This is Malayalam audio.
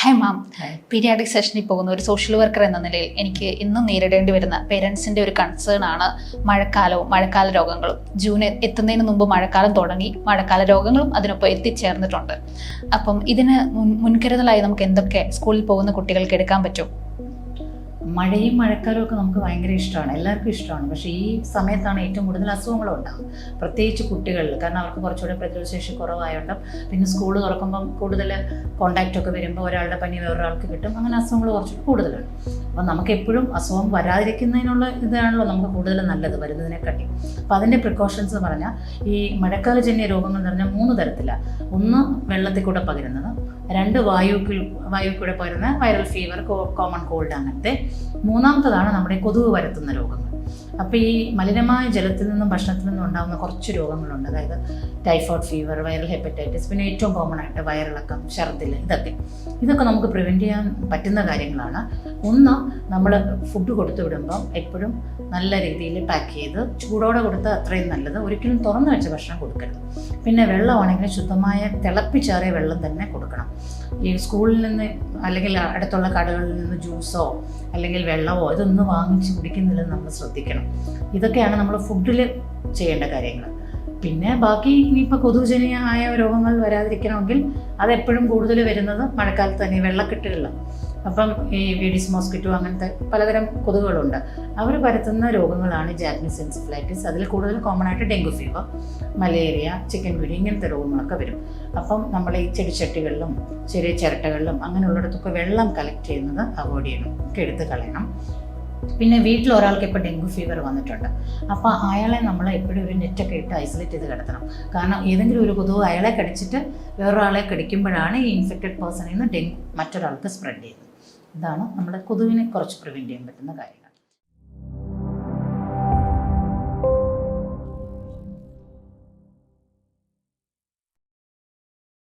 Hi ma'am. പീരിയാഡിക് സെഷനിൽ പോകുന്ന ഒരു സോഷ്യൽ വർക്കർ എന്ന നിലയിൽ എനിക്ക് ഇന്നും നേരിടേണ്ടി വരുന്ന പേരൻസിന്റെ ഒരു കൺസേൺ ആണ് മഴക്കാലവും മഴക്കാല രോഗങ്ങളും. ജൂൺ എത്തുന്നതിന് മുമ്പ് മഴക്കാലം തുടങ്ങി മഴക്കാല രോഗങ്ങളും അതിനൊപ്പം എത്തിച്ചേർന്നിട്ടുണ്ട്. അപ്പം ഇതിന് മുൻ മുൻകരുതലായി നമുക്ക് എന്തൊക്കെ സ്കൂളിൽ പോകുന്ന കുട്ടികൾക്ക് എടുക്കാൻ പറ്റും? മഴയും മഴക്കാലവും ഒക്കെ നമുക്ക് ഭയങ്കര ഇഷ്ടമാണ് എല്ലാവർക്കും ഇഷ്ടമാണ്. പക്ഷേ ഈ സമയത്താണ് ഏറ്റവും കൂടുതൽ അസുഖങ്ങൾ ഉണ്ടാകും പ്രത്യേകിച്ച് കുട്ടികളിൽ കാരണം അവർക്ക് കുറച്ചുകൂടെ പ്രതിരോധശേഷി കുറവായോണ്ടും പിന്നെ സ്കൂൾ തുറക്കുമ്പം കൂടുതൽ കോണ്ടാക്റ്റ് ഒക്കെ വരുമ്പോൾ ഒരാളുടെ പനി വേറൊരാൾക്ക് കിട്ടും. അങ്ങനെ അസുഖങ്ങൾ കുറച്ചുകൂടി കൂടുതലാണ്. അപ്പം നമുക്ക് എപ്പോഴും അസുഖം വരാതിരിക്കുന്നതിനുള്ള ഇതാണല്ലോ നമുക്ക് കൂടുതൽ നല്ലത് വരുന്നതിനെക്കാട്ടി. അപ്പം അതിന്റെ പ്രിക്കോഷൻസ് എന്ന് പറഞ്ഞാൽ ഈ മഴക്കാലജന്യ രോഗങ്ങൾ എന്ന് പറഞ്ഞാൽ മൂന്ന് തരത്തിലാണ്. ഒന്ന് വെള്ളത്തിൽ കൂടെ പകരുന്നത് രണ്ട് വായുക്കിൽ വായു കൂടെ വൈറൽ ഫീവർ കോമൺ കോൾഡ് അങ്ങനത്തെ മൂന്നാമത്തതാണ് നമ്മുടെ കൊതുക് പരത്തുന്ന രോഗങ്ങൾ. അപ്പോൾ ഈ മലിനമായ ജലത്തിൽ നിന്നും ഭക്ഷണത്തിൽ നിന്നും ഉണ്ടാകുന്ന കുറച്ച് രോഗങ്ങളുണ്ട്. അതായത് ടൈഫോയിഡ് ഫീവർ വൈറൽ ഹെപ്പറ്റൈറ്റിസ് പിന്നെ ഏറ്റവും കോമൺ ആയിട്ട് വയറിളക്കം ഛർദിൽ ഇതൊക്കെ. ഇതൊക്കെ നമുക്ക് പ്രിവെന്റ് ചെയ്യാൻ പറ്റുന്ന കാര്യങ്ങളാണ്. ഒന്ന് നമ്മൾ ഫുഡ് കൊടുത്തു വിടുമ്പോൾ എപ്പോഴും നല്ല രീതിയിൽ പാക്ക് ചെയ്ത് ചൂടോടെ കൊടുത്താൽ അത്രയും നല്ലത്. ഒരിക്കലും തുറന്നു വെച്ച ഭക്ഷണം കൊടുക്കരുത്. പിന്നെ വെള്ളമാണെങ്കിൽ ശുദ്ധമായ തിളപ്പിച്ചേറിയ വെള്ളം തന്നെ കൊടുക്കണം. ഈ സ്കൂളിൽ നിന്ന് അല്ലെങ്കിൽ അടുത്തുള്ള കടകളിൽ നിന്ന് ജ്യൂസോ അല്ലെങ്കിൽ വെള്ളമോ ഇതൊന്നും വാങ്ങിച്ച് കുടിക്കുന്നില്ലെന്ന് നമ്മൾ ശ്രദ്ധിക്കണം. ഇതൊക്കെയാണ് നമ്മൾ ഫുഡിൽ ചെയ്യേണ്ട കാര്യങ്ങൾ. പിന്നെ ബാക്കി ഇനിയിപ്പോൾ കൊതുകുജനീയമായ രോഗങ്ങൾ വരാതിരിക്കണമെങ്കിൽ അതെപ്പോഴും കൂടുതൽ വരുന്നത് മഴക്കാലത്ത് തന്നെ വെള്ളക്കെട്ടുകളിൽ അപ്പം ഈ വീഡിസ് മോസ്കിറ്റോ അങ്ങനത്തെ പലതരം കൊതുകുകളുണ്ട്. അവർ പരത്തുന്ന രോഗങ്ങളാണ് ജാപ്പനീസ് എൻസിഫ്ലൈറ്റിസ് അതിൽ കൂടുതൽ കോമൺ ആയിട്ട് dengue fever malaria chikungunya ഇങ്ങനത്തെ രോഗങ്ങളൊക്കെ വരും. അപ്പം നമ്മൾ ഈ ചെടിച്ചട്ടികളിലും ചെറിയ ചിരട്ടകളിലും അങ്ങനെയുള്ളിടത്തൊക്കെ വെള്ളം കളക്ട് ചെയ്യുന്നത് അവോയ്ഡ് ചെയ്യണം ഒക്കെ എടുത്ത് കളയണം. പിന്നെ വീട്ടിൽ ഒരാൾക്ക് ഇപ്പോൾ ഡെങ്കു ഫീവർ വന്നിട്ടുണ്ട്. അപ്പോൾ അയാളെ നമ്മൾ എപ്പോഴും ഒരു നെറ്റൊക്കെ ഇട്ട് ഐസൊലേറ്റ് ചെയ്ത് കിടത്തണം. കാരണം ഏതെങ്കിലും ഒരു കൊതുക് അയാളെ കടിച്ചിട്ട് വേറൊരാളെ കടിക്കുമ്പോഴാണ് ഈ ഇൻഫെക്റ്റഡ് പേഴ്സണിൽ നിന്ന് ഡെങ്കു മറ്റൊരാൾക്ക് സ്പ്രെഡ് ചെയ്യുന്നത്. ഇതാണ് നമ്മുടെ കൊതുവിനെ കുറച്ച് പ്രിവെന്റ് ചെയ്യാൻ പറ്റുന്ന കാര്യങ്ങൾ.